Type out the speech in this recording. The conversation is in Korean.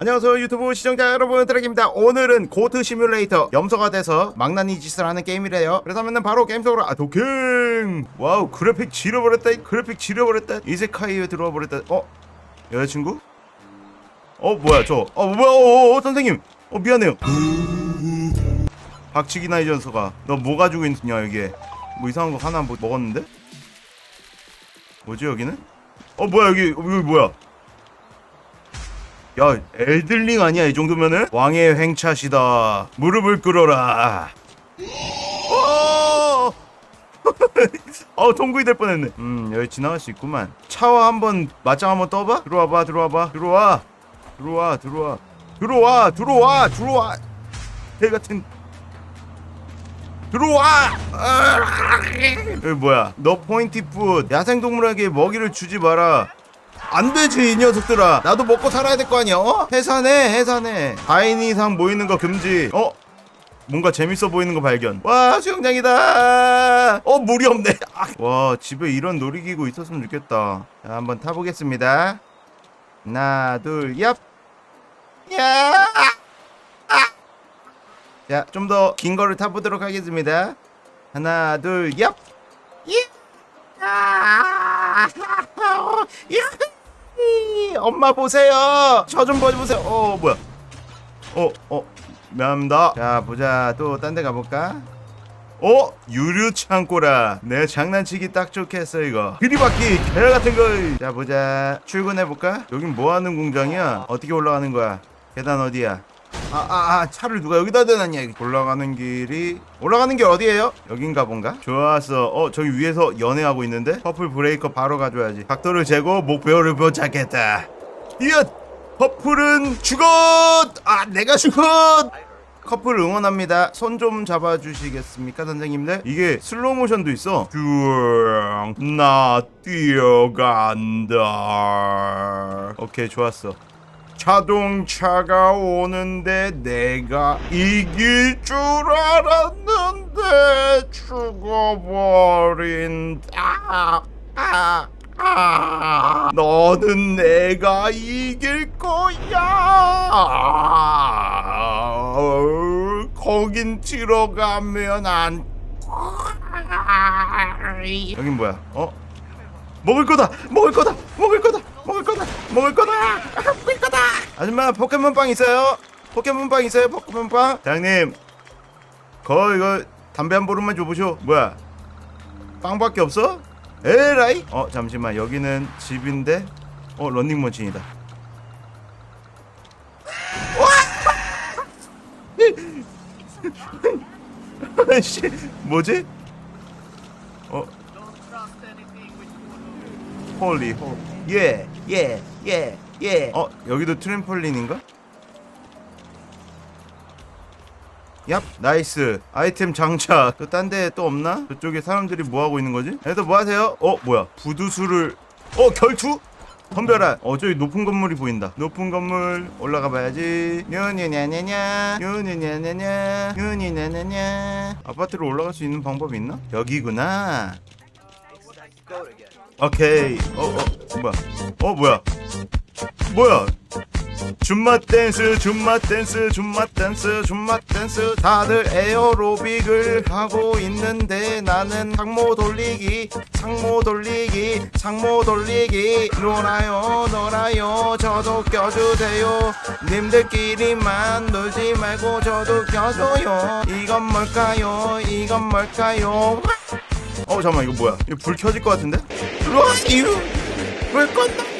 안녕하세요 유튜브 시청자 여러분 드랙입니다. 오늘은 고트 시뮬레이터. 염소가 돼서 망나니 짓을 하는 게임이래요. 하면은 바로 게임 속으로 아 도킹! 와우 그래픽 지려버렸다 이 그래픽 지려버렸다. 이세카이에 들어와 버렸다. 어? 여자친구? 어 뭐야 저어 뭐야 어, 어, 어, 선생님. 어 미안해요. 박치기 나이 전서가. 너 뭐 가지고 있냐 여기에 뭐 이상한 거 하나 뭐 먹었는데? 뭐지 여기는? 어 뭐야 여기 여기 뭐야 야 엘들링 아니야 이 정도면은? 왕의 횡차시다. 무릎을 꿇어라. 어! 어 통구이 될 뻔했네. 음 여기 지나갈 수 있구만. 차와 한번 맞짱 한번 떠봐. 들어와봐 들어와봐. 들어와. 들어와 들어와. 들어와 들어와 들어와. 개 같은. 들어와! 아! 여기 뭐야? 너 포인티 풋 야생동물에게 먹이를 주지 마라 안 되지 이 녀석들아 나도 먹고 살아야 될 거 아니야 어? 해산해 해산해 4인 이상 모이는 거 금지 어? 뭔가 재밌어 보이는 거 발견 와 수영장이다 어 물이 없네 아, 와 집에 이런 놀이기구 있었으면 좋겠다 자 한번 타보겠습니다 하나 둘얍 야! 자, 좀 더 긴 거를 타보도록 하겠습니다. 하나, 둘, 얍! 예! 아! 예! 엄마 보세요! 저 좀 보여주세요! 어, 뭐야? 어, 어, 미안합니다. 자, 보자. 또 딴 데 가볼까? 어? 유류 창고라. 내 장난치기 딱 좋겠어, 이거. 그리바퀴, 개 같은 거. 자, 보자. 출근해 볼까? 여긴 뭐 하는 공장이야? 어떻게 올라가는 거야? 계단 어디야? 아, 아, 아, 차를 누가 여기다 대놨냐? 올라가는 길이 올라가는 길 어디예요? 여긴가 본가? 좋았어. 어, 저기 위에서 연애하고 있는데 퍼플 브레이커 바로 가져야지. 각도를 재고 목표를 포착했다. 이엇! 퍼플은 죽었! 아, 내가 죽었! 커플 응원합니다. 손 좀 잡아주시겠습니까, 선생님들? 이게 슬로우 모션도 있어. 쭈앙, 나 뛰어간다. 오케이, 좋았어. 자동차가 오는데 내가 이길 줄 알았는데 죽어버린다. 아, 아. 너는 내가 이길 거야. 거긴 들어가면 안. 여긴 뭐야? 어? 먹을 거다! 먹을 거다! 먹을 거다! 먹을 거다! 먹을 거다! 아, 먹을 거다! 아줌마 포켓몬빵 있어요? 포켓몬빵 있어요? 포켓몬빵? 장님 거 이거 담배 한 보름만 줘보쇼 뭐야 빵밖에 없어? 에라이? 어 잠시만 여기는 집인데 어 런닝머신이다 와! 씨 뭐지? 어 홀리 홀. 예, 예, 예, 예. 어, 여기도 트램펄린인가? 얍, 나이스. 아이템 장착. 또 딴 데 또 없나? 저쪽에 사람들이 뭐 하고 있는 거지? 애들 뭐 하세요? 어, 뭐야? 부두수를 어, 결투? 덤벼라. 어, 저기 높은 건물이 보인다. 높은 건물 올라가 봐야지. 뉴뉴냐냐냐. 뉴뉴냐냐냐. 뉴뉴냐냐냐. 아파트로 올라갈 수 있는 방법이 있나? 여기구나. 오케이. 어, 어, 뭐야? 어, 뭐야? 뭐야? 줌마 댄스, 줌마 댄스, 줌마 댄스, 줌마 댄스. 다들 에어로빅을 하고 있는데 나는 상모 돌리기, 상모 돌리기, 상모 돌리기. 놀아요, 놀아요. 저도 껴주세요. 님들끼리만 놀지 말고 저도 껴줘요. 이건 뭘까요? 이건 뭘까요? 어 잠깐만 이거 뭐야? 이거 불 켜질 것 같은데? 이유 불 껐나?